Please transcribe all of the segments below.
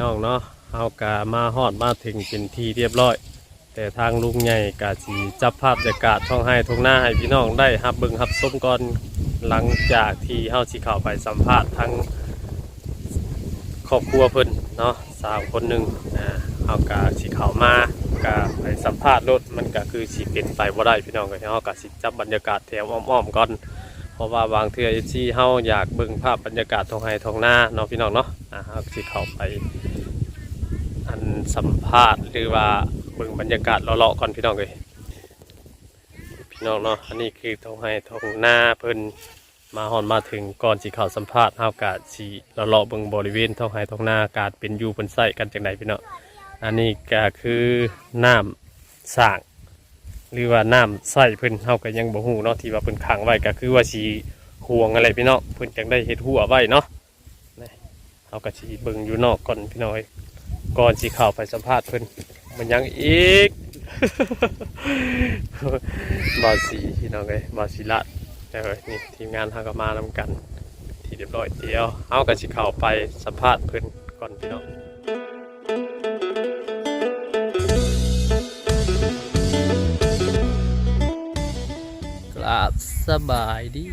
น้องเนาะเฮากะมาฮอดมาถึงเป็นที่เรียบร้อย แต่ทางลุงใหญ่กะสิจับภาพบรรยากาศท้องให้ทงหน้าให้พี่น้องได้รับเบิ่งรับชมก่อนหลังจากที่เฮาสิเข้าไปสัมภาษณ์ทั้งครอบครัวเพิ่นเนาะสาวคนหนึงอ่าเฮากะสิเข้ามากะไปสัมภาษณ์รถมันก็คือสิเป็นไปบ่ได้พี่น้องก็เฮากะสิจับบรรยากาศแถวอ้อมๆก่อนเพราะว่าบางเทื่อที่เฮาอยากเบิ่งภาพบรรยากาศท้องไร่ท้องหน้าเนาะพี่น้องเนาะอ่าเฮาสิเข้าไป อันสัมภาษณ์หรือว่าเบิ่งบรรยากาศเลาะๆก่อนพี่น้องเลยพี่น้องเนาะอันนี้คือท้องไร่ท้องนาเพิ่นมาฮอนมาถึงก่อนสิเข้าวสัมภาษณ์เฮากะสิเลาะๆเบิ่งบริเวณท้องไร่ท้องนาอาการเป็นอยู่เป็นไส้กันจังไดพี่น้องอันนี้ก็คือน้ำสร้างหรือว่าน้ำใส่เพิ่นเฮาก็ยังบ่ฮู้เนาะที่ว่าเพิ่นขังไว้ก็คือว่าสิห่วงอะไรพี่น้องเพิ่นจังได้เฮ็ดหัวไว้เนาะเฮาก็สิเบิ่งอยู่นอกก่อนพี่น้อย ก่อนสิเข้าไปสัมภาษณ์เพิ่นมันยังอีกบาสีพี่น้องเอ้ยบ่าสีละเด้อนี่ทีมงานเฮาก็มานำกัน ที่เรียบร้อยเดียวเฮาก็สิเข้าไปสัมภาษณ์เพิ่นก่อนพี่น้องกราบสบายดี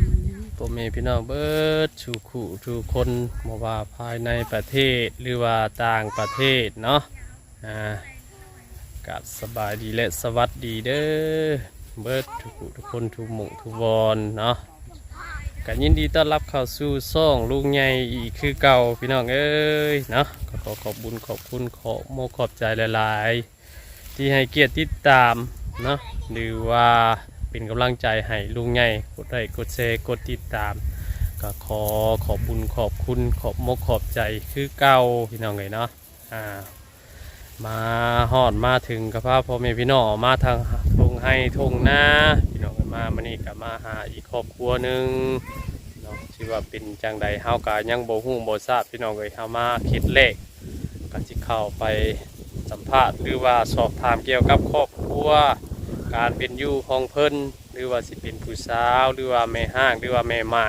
ผมเอพี่น้องเบิร์ดชูขู่ทุกคนมาว่าภายในประเทศหรือว่าต่างประเทศเนาะอ่ากาบสบายดีและสวัสดีเด้อเบิร์ดทุกขู่ทุกคนทุกหมู่ทุกวอนเนาะกันยินดีต้อนรับเข้าสู่ซ่องลุงใหญ่อีกคือเก่าพี่น้องเอ้ยเนาะขอขอบบุญขอบคุณขอโมขอบใจหลาย ๆ ที่ให้เกียรติติดตามเนาะหรือว่า เป็นกำลังใจให้ลุงไงกดไลค์กดแชร์กดติดตาม ก็ขอขอบบุญขอบคุณขอบมกขอบใจคือเก่าพี่น้องเลยเนาะอ่ามาฮอดมาถึงกับพระพ่อแม่พี่น้องมาทางทงให้ทงหน้าพี่น้องกันมามานี่ก็มาหาอีกครอบครัวหนึ่งเนาะที่ว่าเป็นจังใดเฮากะยังโบ่ฮู้บ่ทราบพี่น้องเลยเฮามาคิดเลขก็สิเข้าไปสัมภาษณ์หรือว่าสอบถามเกี่ยวกับครอบครัว การเป็นอยู่ของเพิ่นหรือว่าสิเป็นผู้สาวหรือว่าแม่ห้างหรือว่าแม่ไม้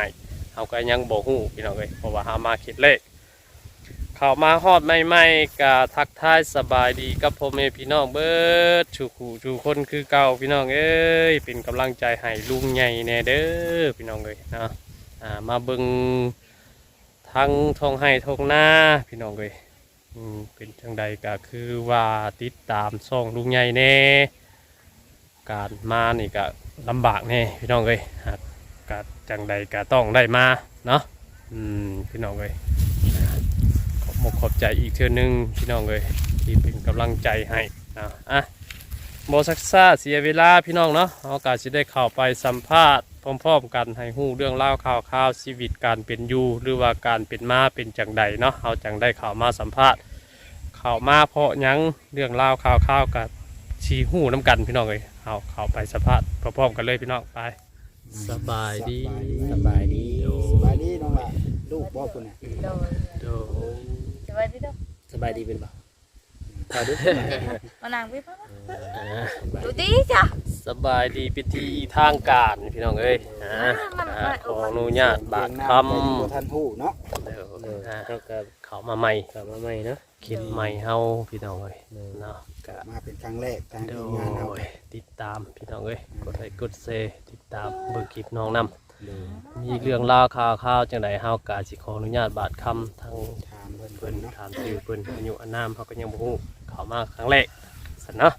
เฮาก็ยังบ่ฮู้พี่น้องเอ้ยเพราะว่าเฮามาคิดเลขเข้ามาฮอดใหม่ๆก็ทักทายสบายดีกับพ่อแม่พี่น้องเบิดชูขู่ชูคนคือเก่าพี่น้องเอ้ยเป็นกำลังใจให้ลุงใหญ่แน่เด้อพี่น้องเอ้ยเนาะอ่ามาเบิ่งทั้งทองให้ทองหน้าพี่น้องเอ้ยเป็นจังใดก็คือว่าติดตามช่องลุงใหญ่แน่ การมานี่ก็ลำบากแน่พี่น้องเอ้ยหากกะจังใดก็ต้องได้มาเนาะอืมพี่น้องเอ้ยขอบมกขอบใจอีกเทื่อนึงพี่น้องเอ้ยที่เป็นกำลังใจให้นะอะโมซักซ่าเสียเวลาพี่น้องเนาะเอาโอกาสจะได้เข้าไปสัมภาษณ์พร้อมๆกันให้หู้เรื่องเล่าข่าวข่าวชีวิตการเป็นอยู่หรือว่าการเป็นมาเป็นจังใดเนาะเอาจังได้เข้ามาสัมภาษณ์เข้ามาเพราะยังเรื่องเล่าข่าวข่าวกับ ชีหูน้ำกันพี่น้องเลยเอาเข้าไปสัมภาษณ์พร้อมๆกันเลยพี่น้องไป สบายดีสบายดีโอ้สบายดีน้องละลูกบ่คุณน่ะโดยโดสวัสดีเด้อสบายดีเป็นบ่พาดูมานั่งพี่พ่อมาดูดีจ้ะสบายดีพิธีทางการพี่น้องเอ้ยอ่ามันอ่ามันขออนุญาตบาทคบ่ทันฮู้เนาะำเดี๋ยวอ่าเราก็เข้ามาใหม่กลับมาใหม่เนาะคิดใหม่เฮาพี่น้องเอ้ยเนาะ กะมาเป็นครั้งแรกทางโดทีมงานเฮายติดตามพี่น้องเอ้ยกดไลค์กดแชร์ติดตามเบิ่งคลิปน้องนำมีเรื่องราวข่าวข่าวจังไดเฮากะสิขออนุญาตบาทคำทางถามเพิ่นเพิ่เพิ่นนเนาะถามชื่อเพิ่นอายุอานามเขาก็ยังบ่ฮู้เข้ามาครั้งแรกสันเนาะ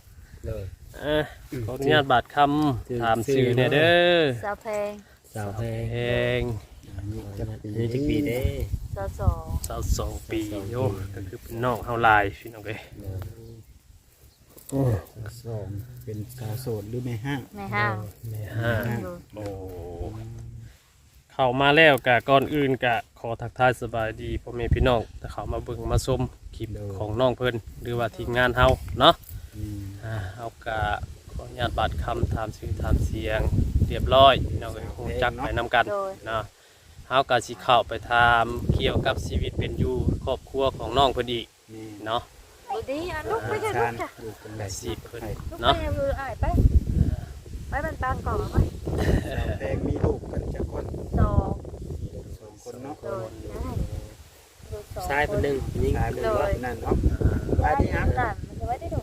เลยอะขออนุญาตบาดคำถามชื่อเนี่ยเด้อสาวเพลงสาวแพแพงงอายุจักปีนี่จักปีเด้สาวสองสาวสองปีโยก็คือเป็นน้องเฮาหลายพี่น้องเอ้ย สองเป็นสาวโสดหรือแม่ห้างในห้างแม่ห้าโดยโอ้เข้ามาแล้วกะก่อนอื่นกะขอทักทายสบายดีพ่อแม่พี่น้องถ้าเขามาเบิ่งมาชมคลิปของน้องเพิ่นหรือว่าทีมงานเฮาเนาะ อืมอ่าเอากะขออนุญาตบัตรคำถามชื่อถามเสียง เรียบร้อยพี่น้องเอ้ยคงจักไปนำกันโดย เนาะเฮากะสิเข้าไปถามเกี่ยวกับชีวิตเป็นอยู่ครอบครัวของน้องเพิ่นอีกแม่เนาะ ดูดีอะลูกไปจ้ะชาลูญกจ้ะอยู่ตรงไหนสิเพิ่นลูกไปเนาะยังมืออ้ายไปไปเป็นปานก่อนไปแดงมีลูกกันจักคนสองสองคนเนาะโดยได้ลูกสองชายคนหนึงหญิงกลายเป็นว่านั่นเนาะไปดีนะนั่นมันจะไว้ได้ดู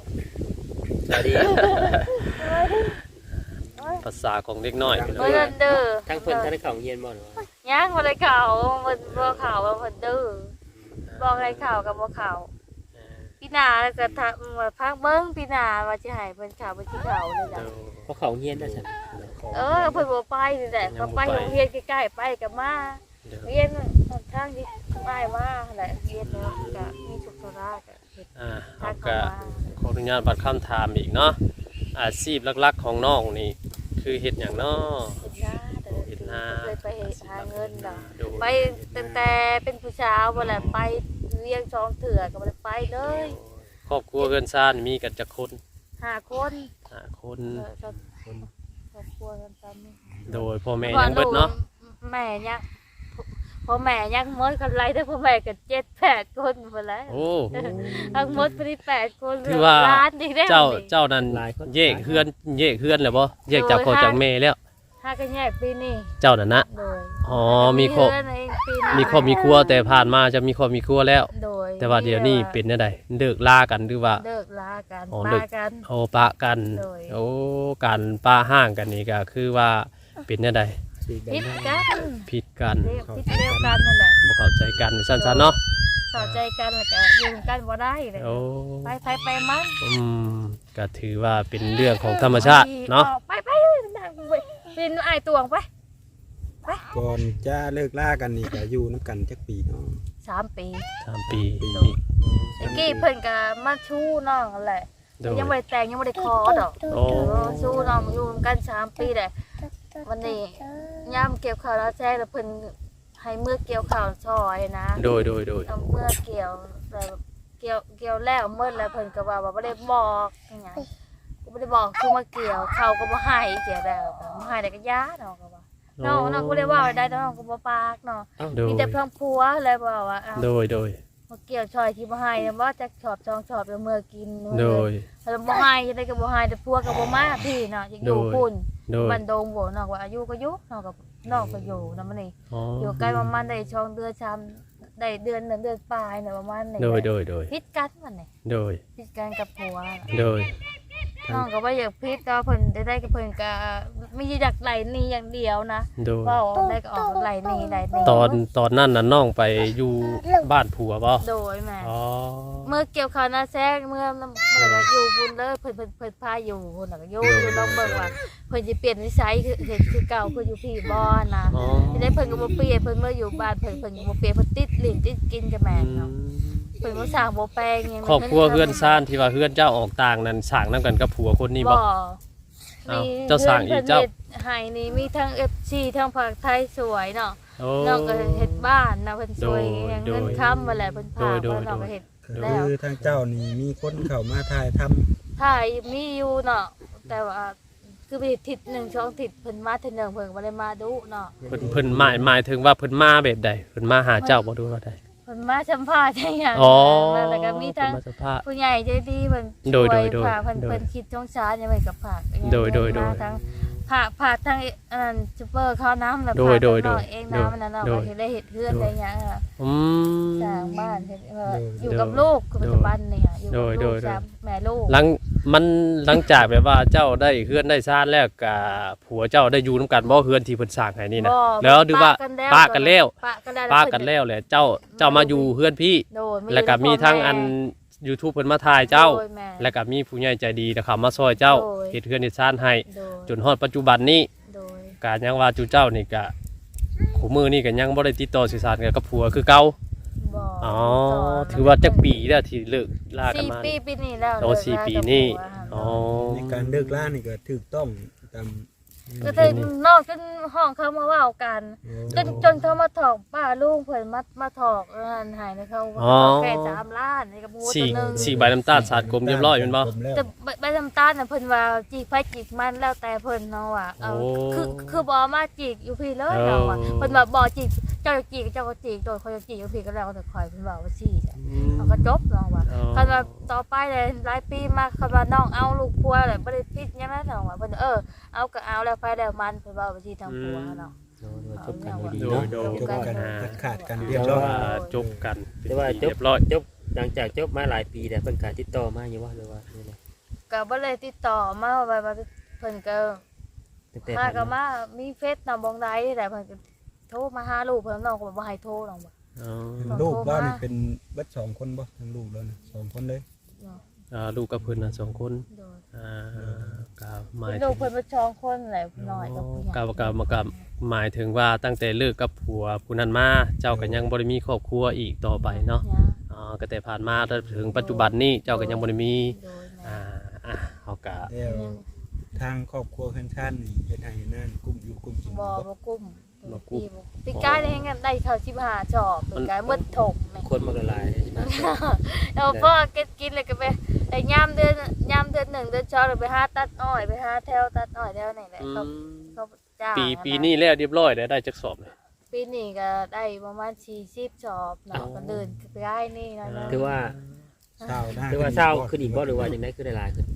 สวัสดีไว้ได้โอ้ยภาษาของเด็กน้อยพี่น้บ่องเดินเด้อทั้งเพิ่นทั้งเขาเฮียนบ่เนาะย่างบ่ได้ข่าวมันบ่ข่าวว่าเพิ่นเด้อบอกให้ข่าวกับบ่ข่าว พี่นาก็ทำว่าพักเบิ่งพี่นาว่าสิให้เพิ่นข่าวเพิ่นสิข่าวเลยจ้ะเพราะเขาเฮียนได้ซั่นเออเพิ่นบ่ไปนี่แหละเขาไปโรงเรียนใกล้ๆไปก็มาเดี๋ยวเรียนทางที่ใต้มาแหละเรียนแล้วก็มีสุขภาพก็เฮ็ดอ่าทาเอางก็เข้ามาขออนุญาตบัดคำถามอีกเนาะอาชีพหลักๆของน้องนี่คือเฮ็ดหยังเนาะเฮ็ดนาเด้อเคยไปหาเงินดอกโดยไปตั้งแต่เป็นผู้สาวบ่แหละไป เรียงสองเถื่อก็บ่ได้ไปเลยครอบครัวเพื่อนซ่านมีกันจักคนห้าคนห้าคนเออก็ครอบครัวกันตามนี้โดยพ่อแม่ยังเบิดเนาะแม่ยังพ่อแม่ยังหมดกันไรแต่พ่อแม่ก็เจ็ดแปดคนหมดแล้วโอ้ทั้งหมดไปได้แปดคนถือว่าล้านดีได้เจ้าดิเจ้านั้นแยกเฮือนแยกเฮือนแล้วบ่แยกจากพ่อจากแม่แล้ว ห้ากันแยกปีนี้เจ้านั่นนะโดยอ๋อมีครอบเดือนเองปีนี้มีครอบมีครัวแต่ผ่านมาจะมีครอบมีครัวแล้ว โดยแต่ว่าเดี๋ยวนี้เป็นจังไดเลิกลากันหรือว่า เลิกลากันอ๋อปาเลิกกัน โอปะกัน โดย โอ้การป้าห้างกันนี่ก็คือว่าเป็นจังไดสีแดพิงดกันผิดกันเรียกพิดเดียวกันนั่นแหละบ่เข้าใจกันสั้นๆเนาะ เข้าใจกันแล้วก็อยู่กันบ่ได้เลยโอ้ไปไปไปมันอืมก็ถือว่าเป็นเรื่องของธรรมชาติเนาะออกไปไปนั่งไปเป็นไอ้ายตวงไปก่อนจะเลิกล่ากันนี่ก็อยู่น้ำกันจักปีเนาะสามปีสามปีปีนี่ตะกี้เพิ่นก็มาชู้น้องนั่นแหละ โดยยังไม่ได้แต่งยังไม่ได้คอดอกโอ้เออสู้น้องอยู่กันสามปีแหละวันนี้ย่ามเกี่ยวข้าวแล้วแจ้งแล้วเพิ่น ให้เมื่อเกี่ยวข้าวซอยนะโดยโดยโดยเอาเมื่อเกี่ยวแบบเกี่ยวเกี่ยวแล้วเมื่อแล้วเพิ่นก็ว่าว่าบ่ได้บอกอหยังกูบ่ได้บอกคือมาเกี่ยวเขาก็บ่ให้เกี่ยวแล้วก็บ่ให้ได้ก็ย้าน้องก็ว่าน้องน้องก็บ่ได้ว่าได้น้องก็บ่ปากเนาะโดยมีแต่เพิ่งผัวเลยบอกว่าอ้าวโดยโดยมาเกี่ยวชอยที่บ่ให้เนี่ยบ่จักชอบจองชอบแล้วเมื่อกินโดยแล้วบ่ให้จะได้ก็บ่ให้แต่ผัวก็บ่มาพี่เนาะอยากอยู่โดยพุ่นโดยบันดงบ่เนาะว่าอายุก็อยู่เนาะก็ น้องก็อยู่นำมันนี่อ๋ออยู่ใกล้ประมาณได้ช่องเดือนชามได้เดือนหนึ่งเดือนปลายน่ะประมาณนี้โดยโดยโดยพิดกันมันนี่โดยพิดกันกับผัวน่ะโดย น้องก็บ่อยากพิดก็เพิ่นได้ได้กับเพิ่นก็มีอยากไหลหนี่อย่างเดียวนะโดย เว้าได้ก็ออกไหลหนี่ไหลหนี่ตอนตอนนั้นน่ะน้องไปอยู่บ้านผัวบ่โดยแม่อ๋อ เมื่อเกี่ยวข้าวหน้าแซงเมื่อเมื่อก็อยู่บุญเลยเพิ่นเพิ่นเพิ่นพาอยู่พุ่นน่ะก็อยู่อยู่ลองเบิ่งว่าเพิ่นสิเปลี่ยนนิสัยคือเฮ็ดคือเก่าคืออยู่พี่บ่นะอ๋อที่ได้เพิ่นก็บ่เปลี่ยนเพิ่นเมื่ออยู่บ้านเพิ่นเพิ่นก็บ่เปลี่ยนเพิ่นติดลิ้นติดกินกับแม่นเนาะเพิ่นบ่สร้างบ่แปลงหยังครอบครัวเพื่อนซ่านที่ว่าเพื่อนเจ้าออกต่างนั้นสร้างนํกันกับผัวคนนี้บ่ บ่อ้าวมีเจ้าสร้างอีกเจ้า พิ่นฮ็ดให้นี่มีทั้ง FC ทั้งภาคไทยสวยเนาะ โอ้ น้องก็เฮ็ดบ้านนะเพิ่นสวยโดยอย่างโดยเงินค้ำมาแหละเพิ่นพาโดยมาน้องโดยก็เฮ็ดก็ แล้วคือทางเจ้านี่มีคนเข้ามาถ่ายทำถ่ายมีอยู่เนาะแต่ว่าคือไปทิศหนึ่งช่องทิศเพิ่นมาเทอหนึงเพิ่นบ่ได้มาดุเนาะเพิ่นเพิ่นหมายหมายถึงว่าเพิ่นมาแบบใดเพิ่นมาหาเจ้าบ่ดูว่าใดเพิ่นมาสัมภาษณ์จังหยังอ๋อแล้วก็มีทั้งเพิ่นมาสัมภาษณ์ ผู้ใหญ่ใจดีเพิ่นโดยช่วโดยโดยฝากเพิ่นโดยเพิ่นคิดช่องช้ายังไงกับฝากอย่างเงี้โดยโดยโดย มาทั้ง ผากผากทั้งอันนั้นซุปเปอร์ข้าวน้ำแล้วโดยผากโดยทั้งโดยน้องเองน้ำอันนั้นเนาะโดยก็สิได้เฮ็ดเฮือนได้หยังอะอืม สร้างบ้านเฮ็ดเอ่อโดยอยู่กับลูกคือปัจจุบันนี่ค่ะอยู่โดกับยโดลูยกโดย สามแม่ลูกหลังมันหลังจากแบบว่าเจ้าได้เฮือนได้ซ่านแล้วกับผัวเจ้าได้อยู่นํกันบ่เฮือนที่เพิ่นสร้างให้นี่นะบ่แล้วดูว่าปะกันแล้วปะกันแล้วปะกันแล้วป้ากันแล้วแหละเจ้าเจ้ามาอยู่เฮือนพี่ โดยแล้วก็มีทั้งอัน YouTube เพิ่นมาถ่ายเจ้า โดยแม่แล้วก็มีผู้ใหญ่ใจดีนะครับมาซอยเจ้าโดย เฮ็ดเฮือนเฮ็ดซ่านให้โดยจนฮอดปัจจุบันนี้โดยกยังว่าจูเจ้านี่ก็ขู่มือนี่ก็ยังบ่ได้ติดต่อสื่อสารกันกับผัวคือเก่าบ่อ๋อถือว่าจักปีแล้วที่เลิกลากันสี่มาปีปีนี้แล้วโอ้เลิกสี่ลาปีกับนี่ผัวอ๋อ ในการเลิกล่านี่ก็ถูกต้องตาม ก็ได้นอกจนห้องเขามาเว้ากัน จนจนเขามาถอกป้าลุงเพิ่นมามาถอกอันหายในเขาอ๋อ แค่สามล้านนี่กับหมูตัสี่วหนึงสี่ใบน้ำตาลสาดกลมเรียบร้อยแม่นบ่ แต่ใบใบน้ำตาลน่ะเพิ่นว่าจีกไฟจีกมันแล้วแต่เพิ่นเนาะว่าเอาโอ้คือคือบ่มาจีกอยู่พี่เลยเออเนาะว่าเพิ่นว่าบ่จีกเจ้าจะจีกเจ้าก็จีกโดยเขาจะจีกอยู่พี่ก็แล้วแต่คอยเพิ่นว่าว่าซี่จ้ะเขาก็จบเนาะว่า อ๋อคันว่าต่อไปเลยหลายปีมากคันว่าน้องเอาลูกพัวเลยบ่ได้ติดหยังนั้นเนาะว่าเพิ่นเออเอาก็เอาแล้วไปแล้วมันเพิ่นว่าว่าสิทางผัวเนาะ โดยโดยจบกันด้วยดีโดเนาะยโดยจบกันอ่าตัดขาดกันเรีเรียยบบร้อยว่าจบกันแต่ว่าจบเรียบร้อยจบหลังจากจบมาหลายปีแต่เพิ่นการติดต่อมาอยู่ว่าหรือว่านี่นะก็บ่เลยติดต่อมาว่าว่าเพิ่นก็ตั้งแต่มาผ่านก็มามามีเฟซนำบองใดแต่เพิ่นก็โทรมาหาลูกเพิ่นน้องก็บ่ให้โทรน้องบ่ อ๋อ ลูกเรานี่เป็นเบิดสองคนบ่ทั้งลูกเรานี่สองคนเลยเนาะ อ่าลูกกับเพิ่นน่ะสองคนโดยอ่าก็หมายลูกเพิ่นบ่ชองคนแหละน้อยกับผู้ใหญ่กับกับกับหมายถึงว่าตั้งแต่เลิกกับผัวผู้นั้นมาเจ้าก็ยังบ่ได้มีครอบครัวอีกต่อไปเนาะเนี่ยอ๋อก็แต่ผ่านมาจนถึงปัจจุบันนี้เจ้าก็ยังบ่ได้มีโดยแม่อ่าอะเฮาก็แล้วทางครอบครัวเพื่อนชาตินี่เฮ็ดให้นั่นกุ้มอยู่กุ้มกินบ่บ่บ่กุ้ม ปีบ่ปีกายได้ให้กันได้เท่า15ชอบปีกายหมดถกแม่ คนมันก็หลายใช่ไหมแล้วพ่อเก็บกินเลยก็ไปไอ้ยามเดือนยามเดือนหนึ่งเดือนสองเลยไปหาตัดอ้อยไปหาแถวตัดอ้อยแถวไหนแหละอืเขามเขาจ้างปีอะะปีนี้แล้วเรียบร้อยได้ได้จักสอบเลย ปีนี้ก็ได้ประมาณ40ชอบเนาะอ๋อ ก็เดินไปได้นี่นะนะถือว่าเศร้าหน้าถือว่าเศร้าขึ้นอีกบ่หรือว่ายังไงขึ้นได้หลายขึ้นก็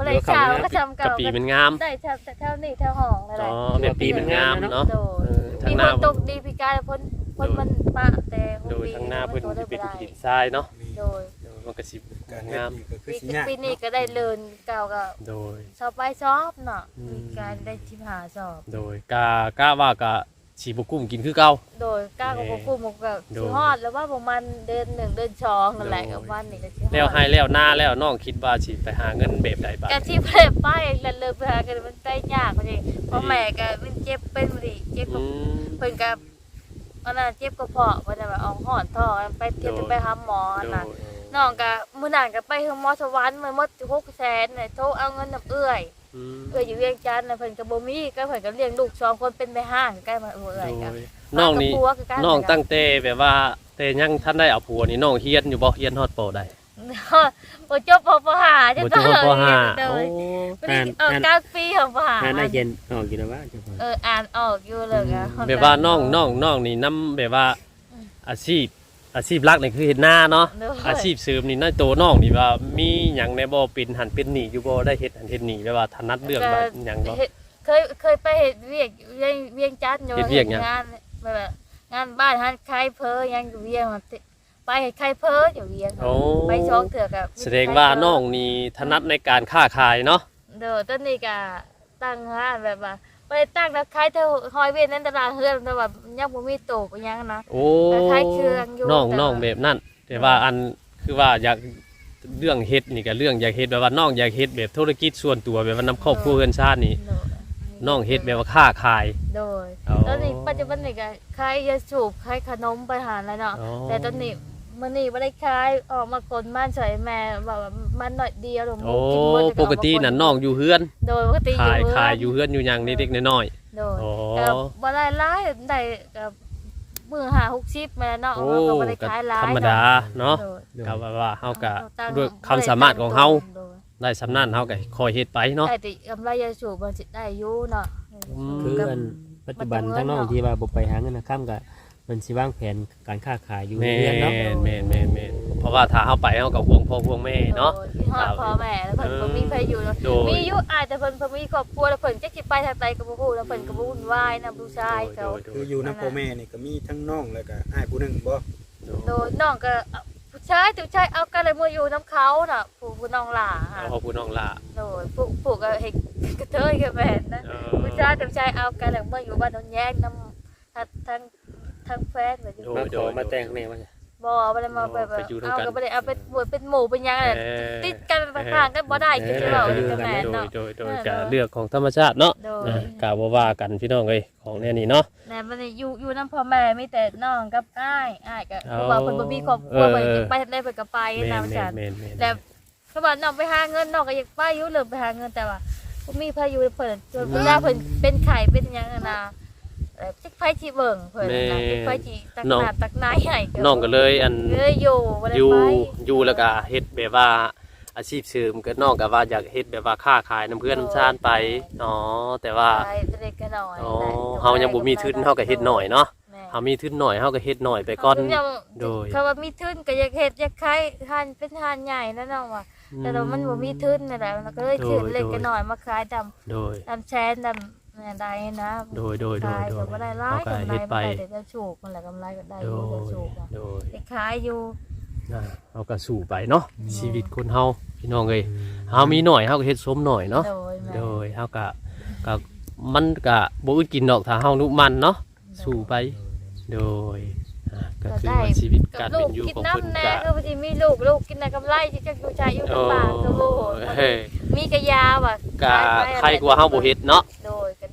บ่ได้เช้าก็ทำกัเก่าปีมันงามได้แถวแถวนี้แถวห้องอะไรอ๋อแบบปีมันงามเนาะโดยเออทางมีหคน้านตกดีพี่กายพ้นพ้นมันปะแต่โดยทางหน้าเพิ่นโตได้สิเป็นบ่ได้ดินทรายเนาะโดยเดี๋ยวมันก็สิการเฮ็ดงาม นี่ก็คือปีสิยากปีนี้ก็ได้เลินเก่าก็โดยชอบไปชอบเนาะอืม มีการได้ทิมหาชอบ โดยกากะว่ากะ สิบ่กุ้มกินคือเก่า โดยก้าวกับแหม่กูมุกกับโดสิย ฮอดแล้วว่าประมาณเดือนหนึ่งเดือนสองนั่นแหละโดยกับวันนี้ก็สิฮอดแล้วให้แล้วหน้าแล้วน้องคิดว่าสิไปหาเงินแบบใดบ้าง กะที่เพิ่นไปแล้วเลิกไปหากันมันไปยากพอดีเพราะแม่ก็มันเจ็บเป็นบ่ดีเจ็บอืกับมเพิ่นก็อันนั้นเจ็บกระเพาะว่าจะแบบเอาหอนท่อไปเที่ยวโดย ไปหาหมอโดน่ะยน้องก็มื้อนั้นก็ไปหาหมอสวรรค์มันหมด6แสนน่ะโทรเอาเงินนํเอื้อย อืมเอื้อยอยู่เวียงจันทน์น่ะเพิ่นก็บ่มีก็เพิ่นก็เลี้ยงลูกสองคนเป็นแม่ห้างใกล้มาเอื้อยก็โดยน้องนี่ปลากระปัวคือกันน้องตั้งแต่แบบว่า แต่ยังท่านได้เอาผัวนี่น้องเฮียนอยู่บ่เฮียนฮอดโปได้บ่จบพอปหาจะบ่จบฮอดปห้าเลโอ้ยไม่ได้เออกลางปีของปหาอ่านได้เย็นออกอยู่นะว่าจังหวะเอออ่านออกอยู่เลยอะแบบว่าน้องน้องน้องนี่นํแบบว่า อาชีพ อาชีพหลักนี่คือเฮ็ดนาเนาะเด้อาชีพเสริมนี่ในตัวน้องนี่ว่ามี หยังในบ่เป็นหันเป็นหนีอยู่บ่ได้เฮ็ดหันเฮ็ดหนีแบบว่าถนัดเรื่องว่าหยังบ่ เฮ็ดเคยเคยไปเฮ็ดเวียกเวียงเวียงจันทน์อยู่เฮ็ดเวียกหยังงานแบบว่างานบ้านหันใครเพอยังอยู่เวียงมันติไปเฮ็ดใครเพออยู่เวียงโอ้ไปช่องเถื่อกับแสดงว่าน้องนี่ถนัดในการค้าขายเนาะเด้อตอนนี้ก็ตั้งร้านแบบว่าบ่ได้ตั้งแล้วขายเท่าหอยเวียนนั้นตลาดเฮือนแต่ว่ายังบ่มีโตกอิหยังนะ โอ้คล้ายๆเครื่องอยู่น้องแต่น้องแบบนั้นแต่ว่าอันคือว่าอยาก เรื่องเฮ็ดนี่ก็เรื่องอยากเฮ็ดแบบว่าน้องอยากเฮ็ดแบบธุรกิจส่วนตัวแบบว่านํครอบครัวเฮือนชาตินี่โดยน้องเฮ็ดแบบว่าค้าขาย โดยอ๋อตอนนี้ปัจจุบันนี่ก็ขายยาสูบขายขนมไปหาแล้วเนาะอ๋อ แต่ตอนนี้มื้อนี้บ่ได้ขายออกมากลบ้านช่วยแม่บอกว่ามันหน่อยเดียวหรือโอ้กินเบิดปกติน่ะน้องอยู่เฮือนโดยปกติขายเรือนขายอยู่เฮือนอยู่หยังเล็กๆน้อยโดยๆอ๋อ ก็บ่ได้หลายได้ก็ มื้อ5 60แม่เนาะโอ้เราก็บ่ได้ก็ขายหลายธรรมดาเนาะโดยก็ว่าว่าเฮาก็อตั้งด้วยความสามารถของเฮาโดยได้สำนั่นเฮาก็คอยเฮ็ดไปเนาะ ได้แต่กำไรยาสูบมันสิได้อยู่เนาะอืมคืออันปัจจุบันทั้งน้องที่ว่าบ่ไปหาเงินนะค่ำก็ มันสิวางแผนการค้าขายอยู่แม่เรียนเนาะนแม่นแม่นแม่นเพราะว่าถ้าเฮาไปเฮาก็ห่วงพ่อห่วงแม่เนาะโดยที่ฮอดพ่อแม่แล้วเพิ่นบ่มีใครอยู่แล้วโดย มีอยู่อาจจะเพิ่นเพิ่นมีครอบครัวแล้วเพิ่นจักสิไปทางใดก็บ่ฮู้แล้วเพิ่นก็บ่วุ่นวายนะผู้ชายเขาโดยคืออยู่นํพ่อแม่นี่ก็มีทั้งน้องแล้วก็อ้ายผู้หนึงบ่โดยโดยน้องก็เอาผู้ชายผู้ชายเอากันเลยมาอยู่นํเขาน่ะผู้ผู้น้องหล่าค่ะเอาผู้น้องล่ะโดยผู้ผู้ก็เฮ็ดกระเทยกับแม่นนะ เออผู้ชายผู้ชายเอากันเลยมาอยู่บ้านโนนแยงนำทั้ง ทั้งทั้งแฟนแบบอยู่มาขอมาแต่งแน่ว่าจะบ่บ่ได้มาแบบเอาก็บ่ได้เอาเป็นหมู่เป็นหมู่เป็นหยังน่ะเออติดกันข้างๆกันบ่ได้คือสิเว้าอยู่กับแม่นโดยเนาะ โดยโดยเออการเลือกของธรรมชาติเนาะโดยนะกาบ่ว่ากันพี่น้องเอ้ยของแน่นี่เนาะ แม่มันนี่อยู่อยู่นํพ่อแม่มีแต่น้องกับอ้ายอ้ายก็เอาเพราะว่าเพิ่นบ่มีครอบครัวเออ เพิ่นอยากไปได้เพิ่นก็ไปแม่นะนมันแม่จันนแม่นแม่นแต่เขาบอกน้องไปหาเงินน้องก็อยากไปอยู่เรื่องไปหาเงินแต่ว่าบ่มีพายุเพิ่นจนเวลาเพิ่นเป็นไข้เป็นหยังอะนะ เอ่อจักไผสิเบิ่งเพิ่นน่ะจักไผสิตักน้ำตักนายให้น้องก็เลยอันเลยอยู่บ่ได้อยู่ไปอยู่แล้วก็เฮ็ดแบบว่าอาชีพเสริมก็น้องก็ว่าอยากเฮ็ดแบบว่าค้าขายน้ำเพื่อนน้ำชานไปอ๋อแต่ว่าไปเล็กๆน้อยอ๋อๆเฮายังบ่มีทุนเฮาก็เฮ็ดหน่อยเนาะแม่เฮามีทุนหน่อยเฮาก็เฮ็ดหน่อยไปก่อนเฮายังโดยเขาว่ามีทุนก็อยากเฮ็ดอยากขายทานเป็นทานใหญ่นั่นน้องว่าแต่ว่ามันบ่มีทุนนั่นแหละมันก็เลยโดยถือเล็กโดยกันหน่อยมาขายดำโดยดำแชนดำ แม่ได้นะโดยโดยโดยขายโดก็ยบ่ได้ร้ายเขาก็กำไรเฮ็ดไปบ่ได้แต่จะโชคมันแหละกำไรก็ได้อโดยู่แต่ยโชคอะโดยได้ขายอยู่นะเอาก็สู่ไปเนาะชีวิตคนเฮาพี่น้องเอ้ยเฮามีหน่อยเฮาก็เฮ็ดสมหน่อยเนาะโดยแม่โดยเฮาก็ก็มันก็บ่อึดกินดอกถ้าเฮานุมันเนาะสู่ไป โดยอะก็คือว่าชีวิตกักาบรลูเป็กนอยู่กินของเพิ่นน้ำแน่ก็คือพอดีมีลูกลูกกินแต่กำไรที่จะอยู่ใจอยู่โอ้ลำบากก็โลดเฮ้ยมีกระยาว่ะก็ใครกว่าเฮาบ่เฮ็ดเนาะโดยก็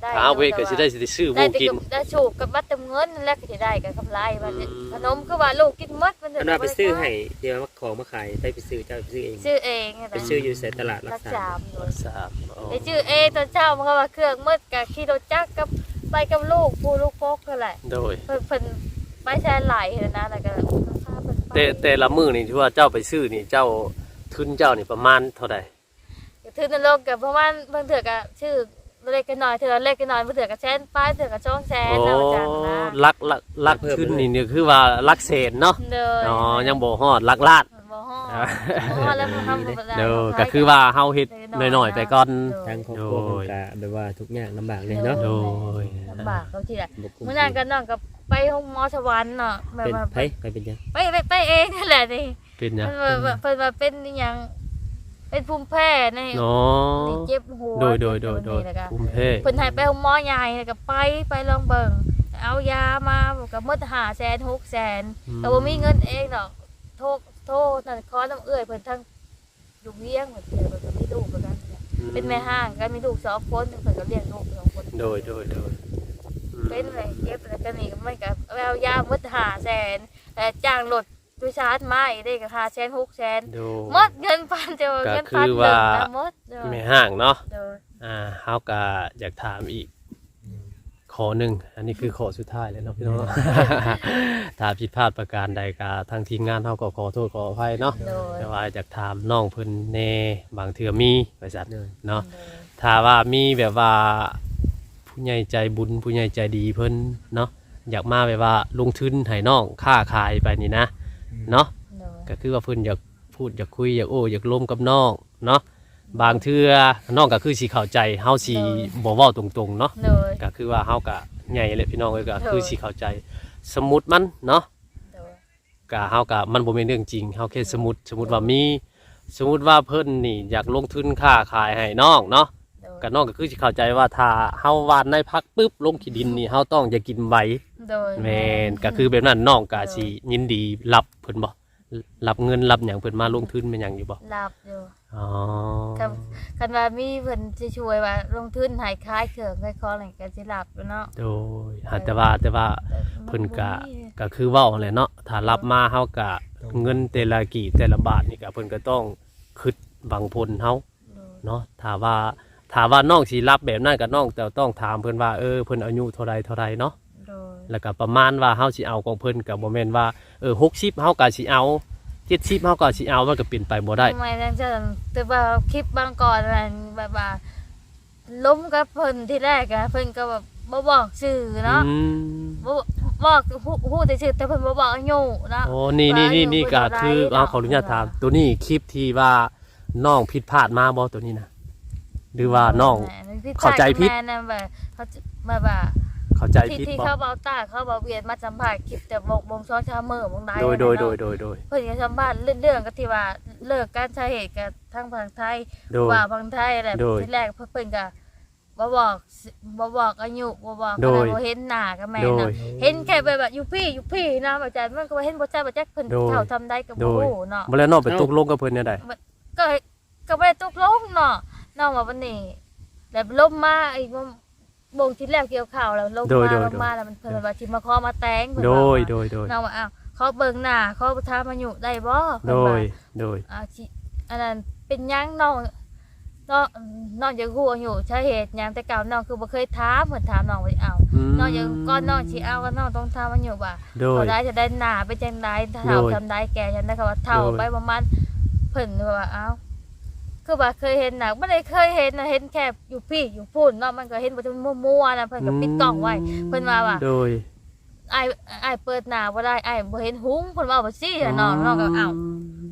ได้ถ้าเฮาบ่เฮ็ดก็สิได้สิได้ซื้อได้บ่แต่กิน กับได้โชคกับบัตรเติมเงินนั่นแหละก็จะได้กับกำไรว่าอืม ขนมคือว่าลูกกินหมดมันอันว่าไปซื้อให้เดี๋ยวมาของมาขายไปไปซื้อเจ้าไปซื้อเองชื่อเองนะไปซื้ออยู่ใส่ตลาดรัรักกษาษาโดย สามอ๋อไอ้ชื่อเองตอนเช้ามันก็ว่าเครื่องมืดกับขี่รถจักรกับไปกับลูกผู้ลูกพกก็แหละโดย เพิ่นเพิ่นไปใช้ไหลายนะแล้วก็พาเพิ่นไปแต่แต่ละมื้อนี่ที่ว่าเจ้าไปซื้อนี่เจ้าทุนเจ้านี่ประมาณเท่าใด ถือนรกกับประมาณบางเถื่อก็ชื่อ เล็กกันหน่อยเถื่อเล็กกันหน่อยบางเถื่อก็แสนป้ายเถื่อก็ช่องแสนโอ้นะอาจารย์นะลักลักลักทุนนี่นี่คือว่าลักเศษเนาะเด้อ๋อยังบ่ฮอดลักลาดบ่ฮอดบ่ฮอดแล้วมันทำบ่ได้เด้อก็คือว่าเฮาเฮ็ดน้อยๆไปก่อน ทางครอบครัวเพิ่นก็แบบว่าทุกอย่างลำบากเลยเนาะโดยลำบากเขาทีละบ่กุ้มเมื่อนั้นก็น้องก็ไปห้องหมอสวรรค์เนาะแบบเป็นว่าไผไปเป็นยังไปไปไปเองนั่นแหละนี่เป็นหยัง เพิ่นว่าเพิ่นว่าเป็นอหยัง เป็นภูมิแพ้ในเนาะนี่เจ็บหัวโดยโดยโดยโดยนี่แหละก็ภูมิเพศเพิ่นให้ไปห้องหมอใหญ่แล้วก็ไปไปลองเบิ่งเอายามาบอกก็หมด5แสน6แสนก็บ่มีเงินเองดอกโทรโทรนั่นขอน้ำเอื้อยเพิ่นทั้งลูกเลี้ยงเพิ่นเพิ่นก็มีลูกเหมือนกันเนี่ยเป็นแม่ห้างก็มีลูกสองคนเพิ่นก็เลี้ยงลูกสองคนโดยโดยโดยอืมเป็นอะไรเจ็บแล้วก็นี่มันก็เอายาหมด5แสนแต่จ้างรถ โดยสารมาอีกได้ก็5แสน6แสนโดยหมดเงินพันเดียวก็เงินคืพันอหนึ่งว่านะหมดเด้อไม่ห่างเนาะ เด้ออ่าเฮาก็อยากถามอีกขอหนึ่ง อันนี้คือขอสุดท้ายเลยเนาะพี่น้อง ถ้าผิดพลาดประการใดก็ทางทีมงานเฮาก็ขอโทษขออภัยเนาะ โดยแต่ว่าอยากถามน้องเพิ่นแน่บางเทื่อมีบริษัทเด้อเนาะโดยถ้าว่ามีแบบว่าผู้ใหญ่ใจบุญผู้ใหญ่ใจดีเพิ่นเนาะอยากมาแบบว่าลงทุนให้น้องค้าขายไปนี่นะ เนาะโดยก็คือว่าเพิ่นอยากพูดอยากคุยอยากโอ้อยากล้มกับน้องเนาะบางเทื่อน้องก็คือสิเข้าใจเฮาสิบ่เว้าตรงๆเนาะโดย ก็คือว่าเฮาก็ใหญ่เลยพี่น้องเอ้ยก็เออคือสิเข้าใจ สมมุติมันเนาะ โดย ก็เฮาก็มันบ่แม่นเรื่องจริงเฮาแค่สมมุติสมมุติว่ามี สมมุติว่าเพิ่นนี่อยากลงทุนค้าขายให้น้องเนาะ โดยก็น้องก็คือสิเข้าใจว่าถ้าเฮาหวานในพักปุ๊บลงขี้ดินนี่เฮาต้องอย่ากินใบโดยแม่นก็คือแบบนั้นน้องก็สิยินดีรับเพิ่นบ่รับเงินรับหยังเพิ่นมาลงทุนเป็นหยังอยู่บ่หลับอยู่อ๋อครับคันว่ามีเพิ่นสิช่วยว่าลงทุนให้ขายเครื่องขายของอะไรก็สิหลับอยู่เนาะโดยหาแต่ว่าแต่ว่าแต่มัเพิ่นก็บ่มีก็คือเว้าแหละเนาะถ้ารับมาเฮาก็เงินแต่ละกี่แต่ละบาทนี่ก็เพิ่นก็ต้องคิดบางผลเฮาโดยเนาะถ้าว่า ถ้าว่าน้องสิรับแบบนั้นก็น้องแต่ต้องถามเพิ่นว่าเออเพิ่นอายุเท่าใดเท่าใดเนาะโดยแล้วก็ประมาณว่าเฮาสิเอาของเพิ่นก็บ่แม่นว่าเออ60เฮาก็สิเอา70เฮาก็สิเอามันก็เป็นไปบ่ได้ทำไมจังซั่นแต่ว่าคลิปบางก่อนนั่นแบบว่าล้มกับเพิ่นที่แรกอะเพิ่นก็แบบบ่บอกชื่อเนาะอืมบ่บอกฮู้ฮู้แต่ชื่อแต่เพิ่นบ่บอกอายุเนาะ โอ้นี่นี่นี่นี่ก็คือว่าอยู่เอาขออนุญาตถามตัวนี้คลิปที่ว่าน้องผิดพลาดมาบ่ตัวนี้นะ หรือว่าน้องเข้าใจผิดแม่นะแบบเขาจะแบบว่าเข้าใจที่ผิดที่บ่เขาเบาตาเขาเบาเวียนมาสัมภาษณ์คลิปแต่บกบงช้อนชาเมอร์บงได้โดยโดยโดยเนาะโดยโดยเพิ่นก็สัมภาษณ์เรื่องเรื่องก็ที่ว่าเลิกการใช้เหตุกับทางฝั่งไทยโดย ว่าฝั่งไทยแหละโดยที่แรกเพิ่นก็บ่บอกบ่บอกอายุบ่บอกโดย อะไรบ่เห็นหน้ากับแม่โดนะย เห็นแค่แบบว่าอยู่พี่อยู่พี่นะอาจารย์มันก็ว่าเห็นบ่ใจบ่จักเพิ่นโดยเท่าทำได้ก็โดบ่ยรู้เนาะ บ่แล้วน้องไปตกลงกับเพิ่นเนี่ยได้ ก็ก็ไม่ได้ตกลงเนาะ น้องว่าวันนี้แล้วลมมาอีกบ่งที่แรกเกี่ยวข่าวแล้วลมโดยมาโดยลมมาแล้วมันเพิ่นว่าสิมาขอมาแต่งเพิ่นโดว่ายโดยโดยน้องว่าอ้าวเขาเบิ่งหน้าเขาถามอายุได้บ่เพิ่โดนว่ายโดยอ่าสิอันนั้นเป็นหยังน้องน้องน้องอยากฮู้อายุสาเหตุหยังแต่เก่าน้องคือบ่เคยถามเพิ่นถามน้องว่าเอามน้องอยากก่อนน้องสิเอาก็น้องต้องถามอายุว่า โดย เขาได้จะได้หน้าเป็นจังไดถ้าเฒ่าโดยทำได้แก่ฉันได้ค่ะว่าเฒ่าโดย ไปประมาณเพิ่นว่าเอ้า คือว่าเคยเห็นน่ะบ่ได้เคยเห็นน่ะเห็นแค่อยู่พี่อยู่พุ่นเนาะมันก็เห็นบ่ทันมั่วๆนะเพิ่นก็ปิดกล้องไว้เพิ่นว่าว่าโดยอ้ายอ้ายเปิดหน้าบ่ได้อ้ายบ่เห็นหุ้งเพิ่นว่าบ่ซี่อะน้องน้องก็เอ้า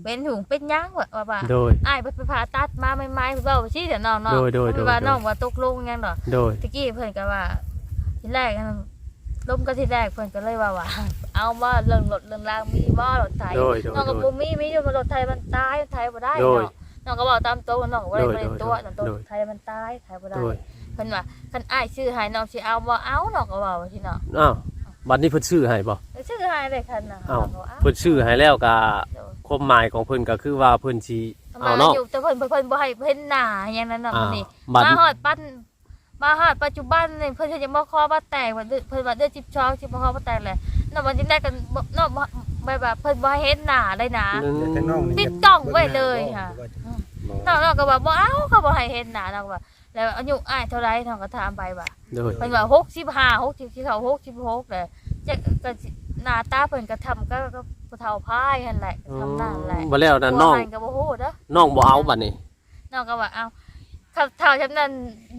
เป็นถุงเป็นหยังว่าว่าว่าโดยอ้ายไปไปผ่าตัดมาใหม่ๆเพิ่นเว้าซี่เดี๋ยวน้องเนาะโดยโดยโดยเพิ่นว่าน้องว่าตกลงหยังดอกโดยตะกี้เพิ่นก็ว่าทีแรกอันลมก็ทีแรกเพิ่นก็เลยว่าว่าเอาว่าเรื่องรถเรื่องรางมีบ่รถไถโดยโดยน้องก็โดบ่ยมีมีอยู่รถไถมันตายไถบ่ได้โดยเนาะ น้องก็บอกตามตรงน้องก็บ่ได้โดยบ่ได้ตัวโดยน้องตัวโดยไถมันตายไถบ่ได้โดยเพิ่นว่าคันอ้ายชื่อให้น้องสิเอาบ่เอาน้องก็ว่าว่าสิเนาะอ้าวบัดนี้เพิ่นชื่อให้บ่แล้วชื่อให้ได้คันน่ะอ้าวน้งก็ว่าเพิ่นชื่อให้แล้วก็โดยความหมายของเพิ่นก็คือว่าเพิ่นสิเอาเอามาเนาะอยู่แต่เพิ่นเพิ่นเพิ่นบ่ให้เพิ่นหน้าอย่างนั้นน่ะอ่ามื้อนี้บัดมาฮอดปั้นมาฮอดปัจจุบันนี่เพิ่นจะมาขอมาแต่งว่าเดือนเพิ่นว่าเดือน12สิมาขอมาแต่งแหละเนาะมันจึงได้กันบ่เนาะบ่แบบว่าเพิ่นบ่ให้เห็นหน้าเลยนะอืมแต่ทางน้องนี่ปิดกล้องไว้เลยค่ะบ่น้องๆก็ว่าบ่เอาเขาบ่ให้เห็นหน้าน้องก็ว่าแล้วอายุอ้ายเท่าไรน้องก็ถามไปว่าโดยเพิ่นว่า65 60ที่เขา66แหละจะก็สิหน้าตาเพิ่นก็ทำก็ก็ผู้เฒ่าพายหั่นแหละทำนั่นแหละบ่แล้วนั่นน้อง ตัวให้ก็บ่ฮู้เด้อ น้องบ่เอาบัดนี้ น้องก็ว่าเอาถ้าเท่าฉันนั้น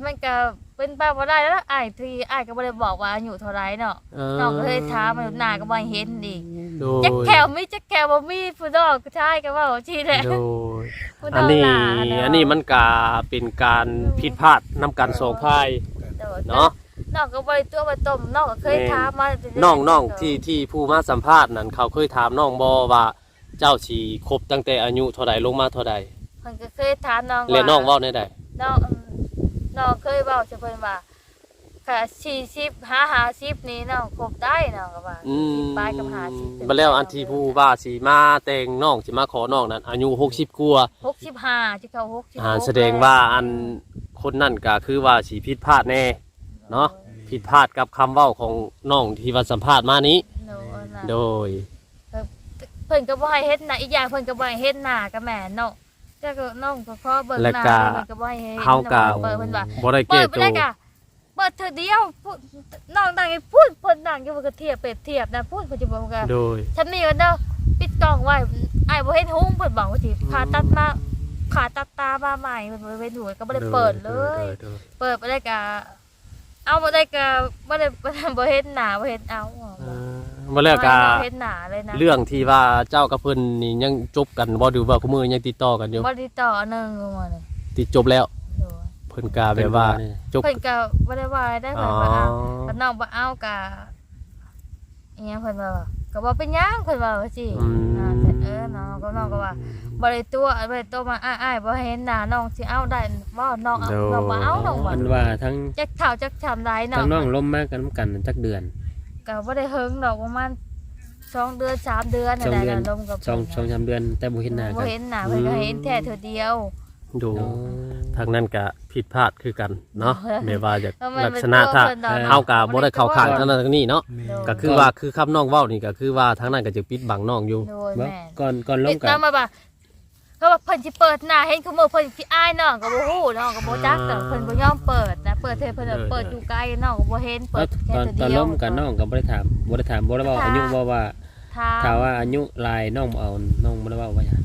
มันก็ เป็นไปบ่ได้แล้วอ้ายที่อ้ายก็บ่ได้บอกว่าอายุเท่าไรเนาะเออน้องก็เลยถามมันหน้าก็บ่เห็นอีกโดจักยแขวมีจักแขวบ่มีผู้ดอกผู้ชายก็เว้าชี้แหละโดยผู้ดอันอกนี้หน้าเาะอันนี้มันก็เป็นการผิดพลาดนํกันสองฝ่ายโดดเนาะน้องก็บ่ได้ตัวบ่ต้มน้องก็เคยแม่ถามมาน้องน้องที่ที่ผู้มาสัมภาษณ์นั่นเขาเคยถามน้องบ่ว่าเจ้าสิคบตั้งแต่อายุเท่าใดลงมาเท่าใดเพิ่นก็เคยถามน้องเรียนน้องเว้าได้ใด น้องอืม น้องเคยเว้าจะเพิ่นว่าค่ะ40 5 50นี้น้องคบได้น้องก็ว่าอืม40ปลายกับ50บัดแล้วอันที่ผู้ว่าสิมาแต่งน้องสิมาขอน้องนั้นอายุ60กว่า65ที่เขา66อ่าแสดงว่าอันคนนั่นก็คือว่าสิผิดพลาดแน่เนาะผิดพลาดกับคำเว้าของน้องที่ว่าสัมภาษณ์มานี้โดนน่ะโดย เพิ่นก็บ่ให้เฮ็ดหน้าอีกอย่างเพิ่นก็บ่ให้เฮ็ดหน้ากับแม่เนาะ แต่ก็น้องก็ขอเบิ่งและหน้าก็เพิ่นก็บ่ให้เฮ็ดเฮาก็เปิดเพิ่นว่าบ่ได้เปิแก้ดบ่ตัได้วกะเปิดเธอเดียวพูดน้องดังให้พูดเพิ่นดังอยู่เพิ่นก็เทียบเปรียบเทียบนะพูดเพิ่นจะบอกว่าโดยฉันนี่ก็เด้อปิดกล้องไว้อ้ายบ่เฮ็ดหุ้งเพิ่นบอกว่าสิผ่าตัดมาผ่าตัดตามาใหม่เพิ่นบ่ได้เฮ็ดหูก็บ่ได้เปิดเลย โดยเปิดบ่ได้กะเอาบ่ได้กะบ่ได้บ่เฮ็ดหน้าบ่เฮ็ดเอาเอ อบ่แล้วก็บ่เฮ็ดหน้าเลยนะเรื่องที่ว่าเจ้ากับเพิ่นนี่ยังจบกันบ่ดูว่าคุมือยังติดต่อกันอยู่บ่ได้ต่อหนึงว่านี่ติดจบแล้วโดยเพิ่นก็แบบว่าจบเพิ่นก็บ่ได้ว่าได้อ๋เพิ่อนว่าเอาถ้าน้องบ่เอากะอีหยังเพิ่นว่าก็บ่เป็นหยังเพิ่นว่าว่าสิอืมอ่าแต่เออน้องก็น้องก็ว่าบ่ได้ตัวบ่ได้ตัวมาอ้ายๆบ่เห็นหน้าน้องสิเอาได้บ่น้องเอาน้องบ่เอาน้องว่ามันว่าทั้งจักเท่าจักชำได้น้อทั้งงน้องล้มมากันนำกันจักเดือน ก็บ่ได้เฮิงดอกประมาณสองเดือนสามเดือนนั่นแหละสองเดือนลมกับสองสองสามเดือนแต่บ่เห็นหน้าบ่กันเห็นหน้าเพิ่นก็เห็นแค่เธอเดียว ดูอ๋อทางนั้นก็ผิดพลาดคือกันเนาะเออไม่ว่าจากแล้วมันลักษณะถ้าเป็นตัวเพิ่นดอกเฮาก็บ่ได้เข้าข้างทางนั้นทางนี้เนาะแม่ ก็คือว่าคือคำน้องเว้านี่ก็คือว่าทางนั้นก็จะปิดบังน้องอยู่ โดยบ่แม่นก่อนก่อนล้ปิมดกัน น้ำมาบ่า เขาบอกเพิ่นสิเปิดหน้าเห็นคือมือเพิ่นสิอายน้องก็บ่ฮู้น้องก็บ่จักแต่เพิ่นบ่ยอมเปิดนะเปิดเธอเพิ่นเปิดอยู่ไกลน้องก็บ่เห็นเปิแล้ดวแค่ตอนเธอตอนเดียวล้มกันน้องก็บ่ได้ถามบ่ได้ถามบ่ได้เว้าอายุบ่ว่าถามถ้าว่าอายุหลายน้องบ่เอาน้องบ่ได้เว้าว่าหยัง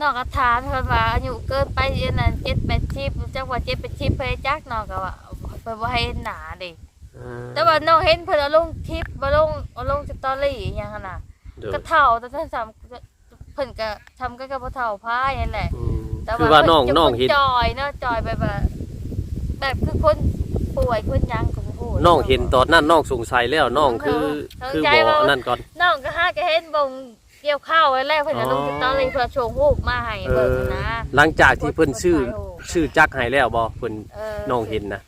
น้องก็ถามเพิ่นว่าอายุเกินไปอันนั้น7 80จักว่า7 80เพิ่นจักน้องก็ว่าเพิ่นบ่ให้เห็นหน้าเด้แต่ว่าน้องเห็นเพิ่นเอาลงคลิปบ่ลงเอาลงสตอรี่อีหยังหั่นน่ะโดยก็เฒ่าแต่ท่านสามเพิ่นก็ทำกันกับบ่เฒ่าพายนั่นแหละ อืมแต่คือว่าน้องพิ่จะน้องเห็น จอยเนาะจอยแบบว่าแบบคือคนป่วยคนหยังก็บ่ฮู้ น้องเห็นตอนนั้นน้องสงสัยแล้วน้องคือ เออคือใจบ่ว่า นั่นก่อน น้องก็หาก็เห็นบงเกี่ยวข้าวไว้แล้วเพิ่นก็ลงอ๋อสตอรี่เพื่อโชว์รูปมาให้เบิ่งนะหลังจากที่เพิ่นชื่อชื่อจักให้แล้วบ่เพิ่นเออน้องเห็นนะ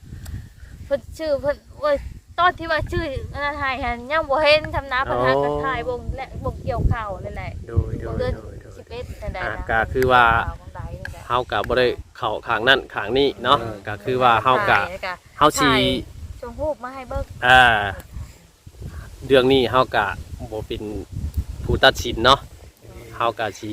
เพิ่นชื่อเพิ่นโอ้ย ตอนที่ว่าชื่ออันนั้นให้หันยังบ่เห็นทำนาเพิ่นหากันถ่ายบงและบงเกี่ยวข้าวนั่นแหละโดยโดบงยเดือนโดยโดย11นั่นแหละอ่านะก็คือว่าข่ของใดนั่นแหละเฮาก็บ่ได้เข้าข้างนั้นข้างนี้เนาะก็คือว่าเฮาก็ถ่ยแล้วเฮาสิถ่ายชมรูปมาให้เบิ่งอ่าเรื่องนี้เฮาก็บ่เป็นผู้ตัดสินเนาะเฮาก็สิ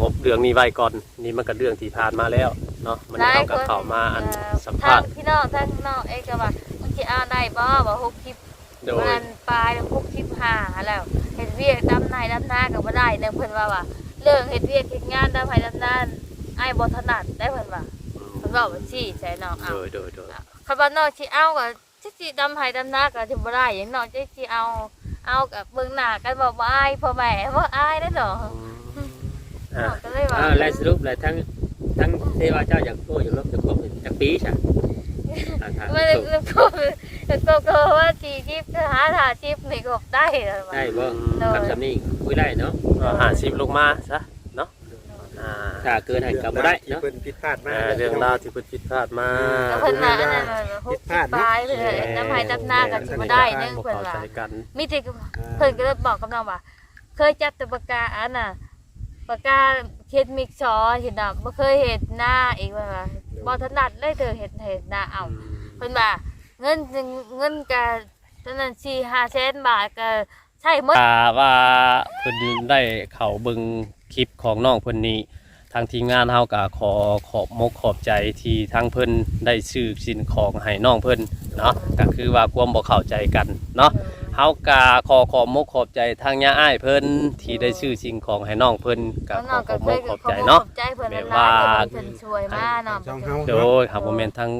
งบเรื่องนี้ไว้ก่อนนี่มันก็เรื่องที่ผ่านมาแล้วเนาะมันเฮาก็เข้ามาอันสัมภาษณ์ทงพี่น้องทั้งน้องเอกก็ว่ามัน สิเอาได้บ่ว่า60โดยมันปลาย65แล้วเฮ็ดเวียกดำนายดำนาก็บ่ได้เนื่องเพิ่นว่าว่าเรื่องเฮ็ดเวียกเฮ็ดงานดำไผดำนาอ้ายบ่ถนัดได้เพิ่นว่าเพิ่นเว้าว่าซี่ใส่น้องเอาโดยโดยโดยคันว่าน้องสิเอาก็สิสิดำไผดำนาก็สิบ่ได้หยังน้องสิสิเอาเอากับเบิ่งหน้ากันบ่บ่อายพ่อแม่บ่อายเด้อเนาะอืมอ่าน้องก็เลยว่าอ่าและสรุปแล้วทั้งทั้งเทว่าเจ้าอยากโอ้อยากลบอยากคบจักปีใช่ อ่าครับไม่ได้ก็ก็ก็ว่าจีจิบหาหาจิบนี่ก็ได้แล้วว่าได้บ่โดยคำสำนี้คุยได้เนาะหาชิปลงมาซะเนาะอ่าถ้าเกินหันก็บ่ได้ที่เนาะ เพิ่นผิดพลาดมาเอ่อเรื่องราวที่เพิ่นผิดพลาดมาก็เพิ่นน่ะอันนั้นหกสิบปลายเพิ่นน้ำให้ตับหน้ากันสิบ่ได้เนึงบ่เพิ่นเข้าว่า ใจกันมีแต่เพิ่นก็เลยบอกกับน้องว่า เคยจับแต่ปากกาอันน่ะปากกาเฮ็ดมิกซอเห็นน่ะบ่เคยเฮ็ดหน้าอีกว่า บ่ถนัดเลยเธอเฮ็ดเฮ็ดหน้าเอาเพิ่นว่าเงินเงินก็ตอนนั้น4-5แสนบาทก็ใช้หมดถ้าว่าเพิ่นได้เข้าเบิ่งคลิปของน้องเพิ่นนี้ทางทีมงานเฮาก็ขอขอบมกขอบใจที่ทางเพิ่นได้ซื้อสินของให้น้องเพิ่นเนาะก็คือว่าความบ่เข้าใจกันเนาะ เฮาก็ขอขอบมกขอบใจทางย่าอ้ายเพิ่นที่ได้ซื้อสิ่งของให้น้องเพิ่นก็ขน้อองขก็อบเคมยกขอบขอใจบเนาะ ใจเพิ่นแบบหลาว่ายเพิ่นช่วยมาเนาะ ช่องเฮาโดยครับบ่แม่นทั้ง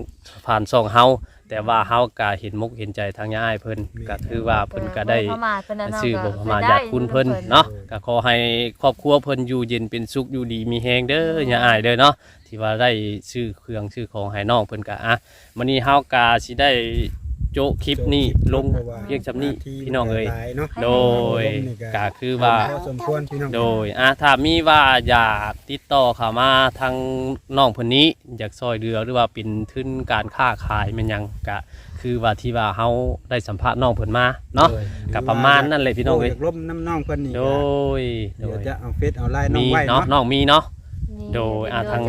ผ่านช่องเฮาแต่ว่าเฮาก็เห็นมุกเห็นใจทางย่าอ้ายเพิ่นก็ถือว่าเพิ่นก็ได้ประมาทเพิ่นน่ะเนาะชื่อบ่ก็ประมาณได้ญาติคุณเพิ่นเนาะก็ขอให้ครอบครัวเพิ่นอยู่เย็นเป็นสุขอยู่ดีมีแฮงเด้ออย่าอายเด้อเนาะที่ว่าได้ชื่อเครื่องชื่อของให้น้องเพิ่นก็อะมื้อนี้เฮาก็สิได้ โจะคลิปนี้ลงเพียงจำนี้พี่น้องเอ้ยหลายเนาะโดยก็คือว่า พอสมควรพี่น้องโดยอะถ้ามีว่าอยากติดต่อเข้ามาทางน้องเพิ่นนี้อยากซอยเรือหรือว่าเป็นทุนการค้าขายแม่นหยังก็คือว่าที่ว่าเฮาได้สัมภาษณ์น้องเพิ่นมาเนาะก็ประมาณนั้นเลยพี่น้องเอ้ยโยากล้มน้ำน้องเพิ่นนี่โดยโดเดี๋ยวยจะเอาเฟซเอาไลน์น้อมีงไว้เนาะเนาะน้องมีเนาะนี่โดยอะทาง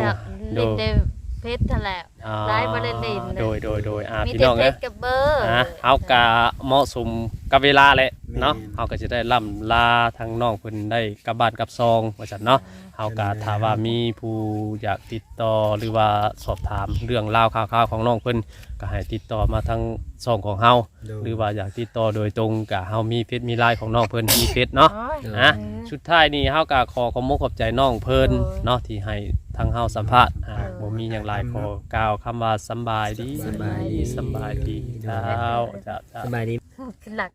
โดโดยย เพชรนั่นแหละอ่าไลฟ์บ่ได้เล่นเลยโดยโดยโดยอ่ามีพี่แต่น้องเพเอ้ชยรกับเบอร์อะเฮากะเหมาะสมกับเวลาแหละเนาะเฮาก็จะได้ล่ำลาทางน้องเพิ่นได้กลับบ้านกลับซองว่าซั่นเนาะเฮากะถ้าว่ามีผู้อยากติดต่อหรือว่าสอบถามเรื่องราวข่าวๆของน้องเพิ่น ก็ให้ติดต่อมาทางซองของเฮาโดยหรือว่าอยากติดต่อโดยตรงก็เฮามีเฟซมีไลน์ของน้องเพิ่นมีเฟซเนาะโอ้ยอะสุดท้ายนี่เฮาก็ขอขอบมกขอบใจน้องเพิ่นโอ้ยเนาะที่ให้ทางเฮาสัมภาษณ์อ่าเออบ่มีหยังหลายขอกล่าวคำว่าสำบายดีสำบายดีสำบายดีเจ้าเจ้าเจ้า สบายดีขึ้นหลัก